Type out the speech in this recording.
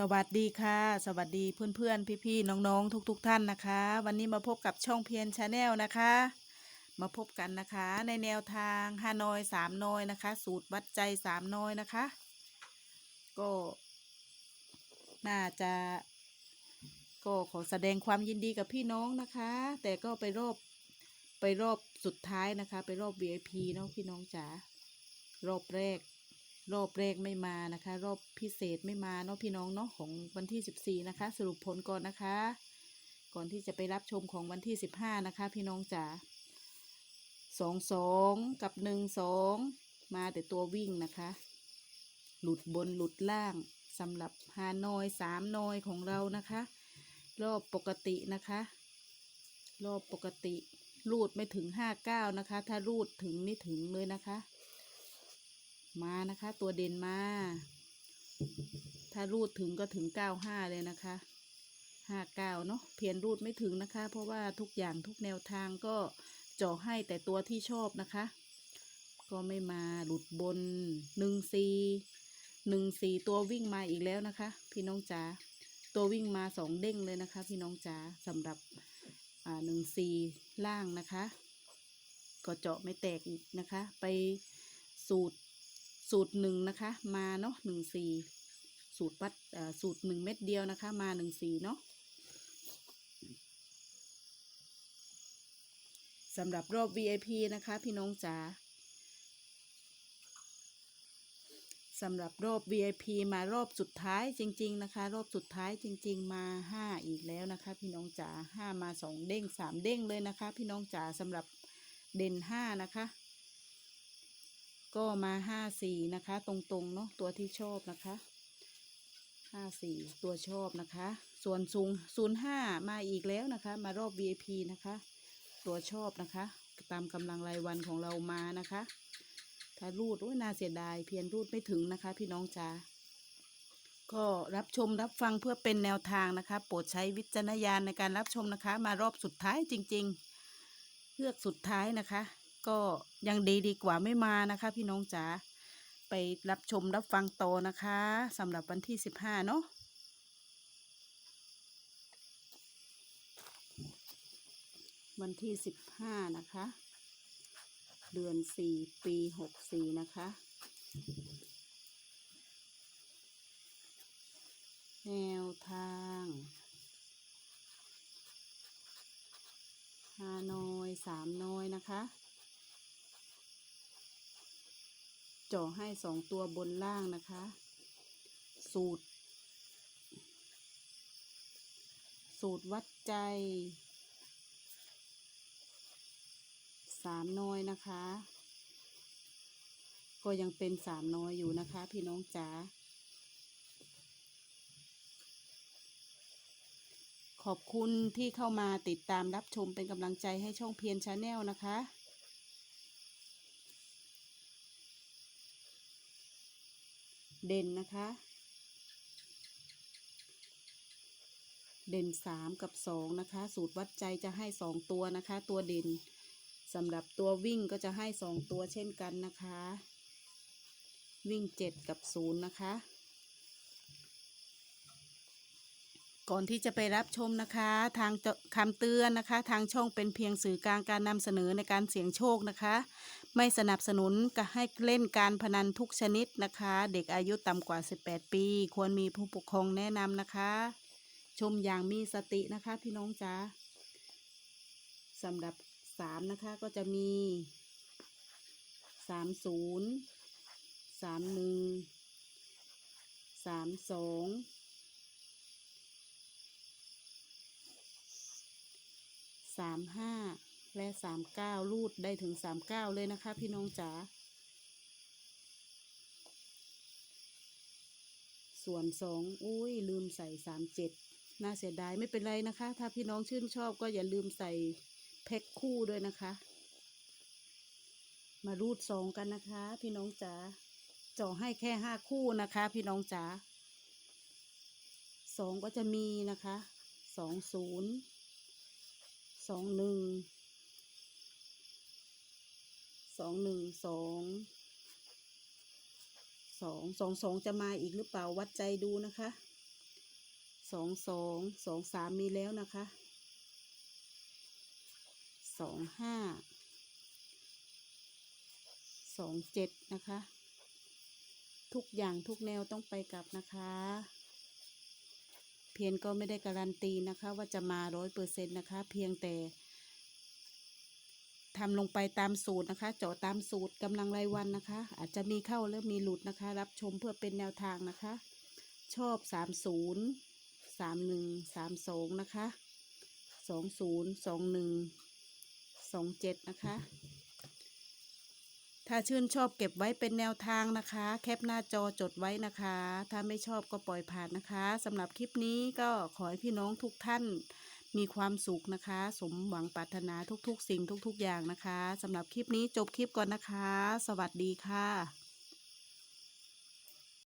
สวัสดีค่ะ สวัสดีเพื่อนๆพี่ๆน้องๆ ทุกๆท่านนะคะ วันนี้มาพบกับช่องเพียนชาแนลนะคะ มาพบกันนะคะในแนวทางฮานอยสามนอยนะคะ สูตรวัดใจสามนอยนะคะ ก็น่าจะก็ขอแสดงความยินดีกับพี่น้องนะคะ แต่ก็ไปรอบไปรอบสุดท้ายนะคะ ไปรอบ VIP เนาะพี่น้องจ๋ารอบแรก รอบแรกไม่มานะคะ รอบพิเศษไม่มาเนาะพี่น้องเนาะของวันที่ 14 นะคะ สรุปผลก่อนนะคะ ก่อนที่จะไปรับชมของวันที่ 15 นะคะ พี่น้องจ๋าสองสองกับหนึ่งสองมาแต่ตัววิ่งนะคะ หลุดบนหลุดล่างสำหรับฮานอยสามนอยของเรานะคะ รอบปกตินะคะ รอบปกติ รูดไม่ถึงห้าเก้านะคะ ถ้ารูดถึงนี่ถึงเลยนะคะ มานะคะ ตัวเด่นมา ถ้ารูดถึงก็ถึงเก้าห้าเลยนะคะห้าเก้าเนาะเพียนรูดไม่ถึงนะคะ เพราะว่าทุกอย่างทุกแนวทางก็เจาะให้แต่ตัวที่ชอบนะคะ ก็ไม่มาหลุดบนหนึ่งสี่หนึ่งสี่ตัววิ่งมาอีกแล้วนะคะ พี่น้องจ๋าตัววิ่งมาสองเด้งเลยนะคะ พี่น้องจ๋าสำหรับอ่าหนึ่งสี่ล่างนะคะ ก็เจาะไม่แตกอีกนะคะ ไปสูตร สูตรหนึ่งนะคะ มาเนาะหนึ่งสี่สูตรวัดสูตรหนึ่งเม็ดเดียวนะคะ มาหนึ่งสี่เนาะสำหรับรอบ VIP นะคะ พี่น้องจ๋าสำหรับรอบ VIP มารอบสุดท้ายจริง ๆ นะคะ รอบสุดท้ายจริง ๆ มาห้าอีกแล้วนะคะ พี่น้องจ๋าห้ามาสองเด้งสามเด้งเลยนะคะ พี่น้องจ๋าสำหรับเด่นห้านะคะ ก็มาห้าสี่นะคะ ตรงๆเนาะตัวที่ชอบนะคะห้าสี่ตัวชอบนะคะ ส่วนสูงศูนย์ห้ามาอีกแล้วนะคะ มารอบ VIP นะคะ ตัวชอบนะคะ ตามกำลังรายวันของเรามานะคะ ถ้ารูดโอ้ยน่าเสียดาย เพียนรูดไม่ถึงนะคะ พี่น้องจ๋าก็รับชมรับฟังเพื่อเป็นแนวทางนะคะ โปรดใช้วิจารณญาณในการรับชมนะคะ มารอบสุดท้ายจริง ๆ เลือกสุดท้ายนะคะ ก็ยังดีดีกว่าไม่มานะคะ พี่น้องจ๋าไปรับชมรับฟังต่อนะคะสำหรับวันที่สิบห้าเนาะวันที่สิบห้านะคะ เดือนสี่ปีหกสี่นะคะแนวทางฮานอยสามนอยนะคะ เจาะให้สองตัวบนล่างนะคะ สูตร สูตรวัดใจสามน้อยนะคะ ก็ยังเป็นสามน้อยอยู่นะคะ พี่น้องจ๋าขอบคุณที่เข้ามาติดตามรับชมเป็นกำลังใจให้ช่องเพียนชาแนลนะคะ เด่นนะคะ เด่นสามกับสองนะคะ สูตรวัดใจจะให้สองตัวนะคะ ตัวเด่นสำหรับตัววิ่งก็จะให้สองตัวเช่นกันนะคะ วิ่งเจ็ดกับศูนย์นะคะก่อนที่จะไปรับชมนะคะ ทางคำเตือนนะคะ ทางช่องเป็นเพียงสื่อกลางการนำเสนอในการเสี่ยงโชคนะคะ ไม่สนับสนุนก็ให้เล่นการพนันทุกชนิดนะคะ เด็กอายุต่ำกว่า 18 ปี ควรมีผู้ปกครองแนะนำนะคะ ชมอย่างมีสตินะคะพี่น้องจ๋าสำหรับ 3 นะคะก็จะมี 30 31 32 35 และสามเก้ารูดได้ถึงสามเก้าเลยนะคะ พี่น้องจ๋าส่วนสองอุ้ยลืมใส่สามเจ็ดน่าเสียดายไม่เป็นไรนะคะ ถ้าพี่น้องชื่นชอบก็อย่าลืมใส่แพ็คคู่ด้วยนะคะ มารูดสองกันนะคะ พี่น้องจ๋าจาะให้แค่ห้าคู่นะคะ พี่น้องจ๋าสองก็จะมีนะคะสองศูนย์สองหนึ่ง สองหนึ่งสองสองสองสองจะมาอีกหรือเปล่าวัดใจดูนะคะสองสองสองสามมีแล้วนะคะสองห้าสองเจ็ดนะคะ ทุกอย่างทุกแนวต้องไปกลับนะคะ เพียงก็ไม่ได้การันตีนะคะว่าจะมาร้อยเปอร์เซ็นต์นะคะ เพียงแต่ ทำลงไปตามสูตรนะคะ เจาะตามสูตรกำลังรายวันนะคะ อาจจะมีเข้าแล้วมีหลุดนะคะ รับชมเพื่อเป็นแนวทางนะคะ ชอบสามศูนย์สามหนึ่งสามสองนะคะสองศูนย์สองหนึ่งสองเจ็ดนะคะ ถ้าชื่นชอบเก็บไว้เป็นแนวทางนะคะ แคปหน้าจอจดไว้นะคะ ถ้าไม่ชอบก็ปล่อยผ่านนะคะสำหรับคลิปนี้ก็ขอให้พี่น้องทุกท่าน มีความสุขนะคะ สมหวังปรารถนาทุกๆ สิ่งทุก ๆ อย่างนะคะสำหรับคลิปนี้จบคลิปก่อนนะคะ สวัสดีค่ะ